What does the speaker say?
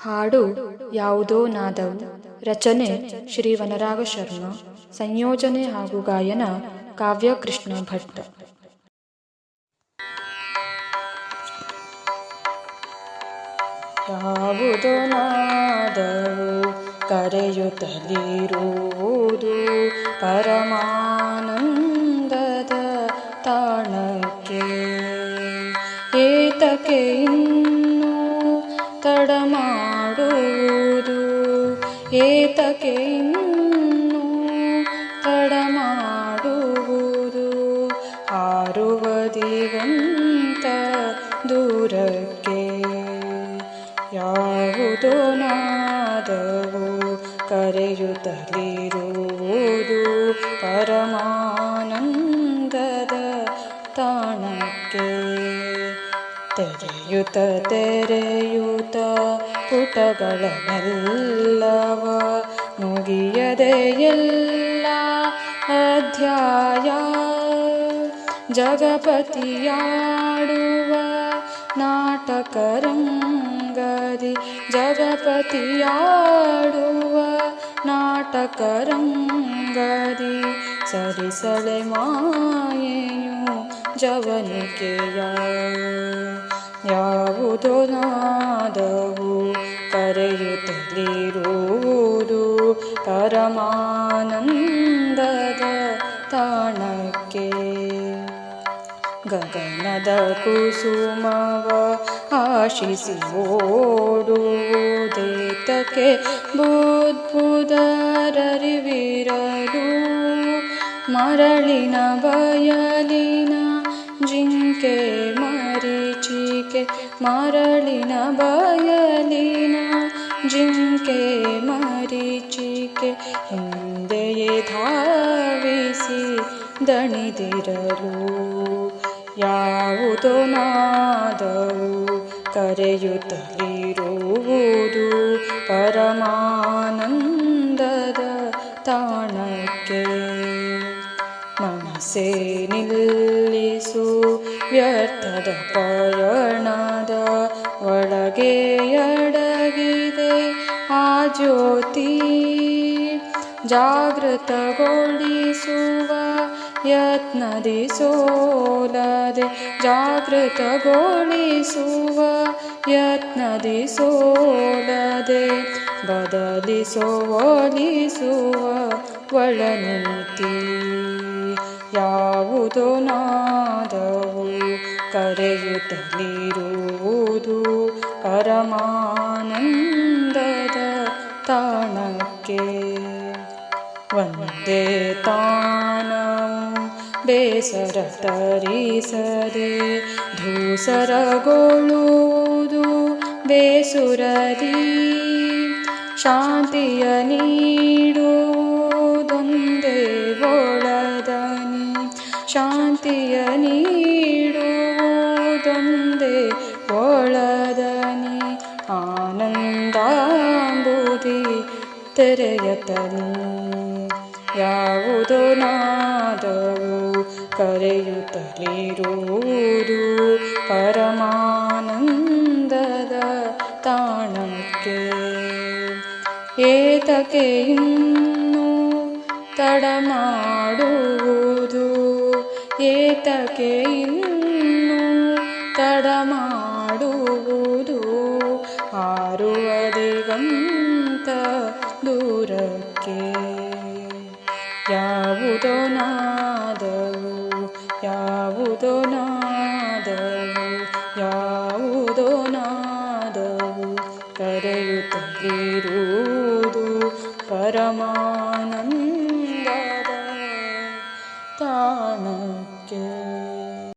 ಹಾಡು ಯಾವುದೋ ನಾದವು ರಚನೆ ಶ್ರೀ ವನರಾಗ ಶರ್ಮ. ಸಂಯೋಜನೆ ಹಾಗೂ ಗಾಯನ ಕಾವ್ಯ ಕೃಷ್ಣ ಭಟ್. ಯಾವುದೋ ನಾದವು ಕರೆಯುತ್ತಲಿರುವುದು ಪರಮಾನಂದದ ತಾಣಕ್ಕೆ. ಇನ್ನು ತಡ ಮಾಡುವುದು. ಏತಕ್ಕೆ ಇನ್ನು ಹಾರುವ ದಿಗಂತ ದೂರಕ್ಕೆ ಯಾವುದೋ ನಾದವು ಕರೆಯುತ್ತಲಿರುವುದು ಪರಮಾನಂದದ ತೆರೆಯುತ್ತ ತೆರೆಯುತ್ತ ಪುಟಗಳನ್ನೆಲ್ಲವ ಮುಗಿಯದೆ ಎಲ್ಲ ಅಧ್ಯಾಯ. ಜಗಪತಿಯಾಡುವ ನಾಟಕರಂಗದಿ. ಜಗಪತಿಯಾಡುವ ನಾಟಕರಂಗದಿ. ಸರಿಸಳೆ ಮಾಯೆಯು ಜವನಿಕೆಯ. ಯಾವುದೋ ನಾದವು ಕರೆಯುತ್ತಲಿರುವುದು ಪರಮಾನಂದದ ತಾಣಕ್ಕೆ ಗಗನದ ಕುಸುಮವ ಆಶಿಸಿ ಓಡುವುದೇತಕ್ಕೆ ಬುದ್ಬುದರರಿವಿರಲು ಮರಳಿನ ಬಯಲಿನ ಜಿಂಕೆ ಮರೀಚಿಕೆ ಮರಳಿನ ಬಯಲಿನ ಜಿಂಕೆ ಮರೀಚಿಕೆ ಹಿಂದೆಯೇ ಧಾವಿಸಿ ದಣಿದಿರಲು ಯಾವುದೋ ನಾದವು ಕರೆಯುತ್ತಲಿರುವುದು ಪರಮಾನಂದದ ತಾಣಕ್ಕೆ ಮನಸ್ಸೇ ನಿಲ್ಲಿಸು ವ್ಯರ್ಥದ ಪಯಣದ ಒಳಗೆ ಅಡಗಿದೆ ಆ ಜ್ಯೋತಿ. ಜಾಗೃತಗೊಳಿಸುವ ಯತ್ನದಿ ಸೋಲದೆ, ಜಾಗೃತಗೊಳಿಸುವ ಯತ್ನದಿ ಸೋಲದೆ, ಬದಲಿಸೋ ಒಲಿಸುವ ಒಳನೀತಿ. ಯಾವುದೋ ನಾದವು ಕರೆಯುತ್ತಲಿರುವುದು ಪರಮಾನಂದದ ತಾಣಕ್ಕೆ ಒಂದೇ ತಾನವು ಬೇಸರ ತರಿಸದೆ ಧೂಸರಗೊಳ್ಳುವುದು ಬೇಸುರದಿ ಶಾಂತಿಯ ನೀಡುವುದೊಂದೇ ಒಳದನಿ ಆನಂದಾಂಬುದಿ ತೆರೆಯತನಿ. ಯಾವುದೋ ನಾದವು ಕರೆಯುತ್ತಲಿರುವುದು ಪರಮಾನಂದದ ತಾಣಕ್ಕೆ. ಏತಕೆ ಇನ್ನು ತಡ ಮಾಡುವುದು? ಏತಕೆ ಇನ್ನು ತಡ ದಿಗಂತ ದೂರಕ್ಕೆ ಯಾವುದೋ ನಾದವು ಯಾವುದೋ ನಾದವು ಯಾವುದೋ ನಾದವು ಕರೆಯುತ್ತಿರುವುದು ಪರಮಾನಂದದ ತಾಣಕ್ಕೆ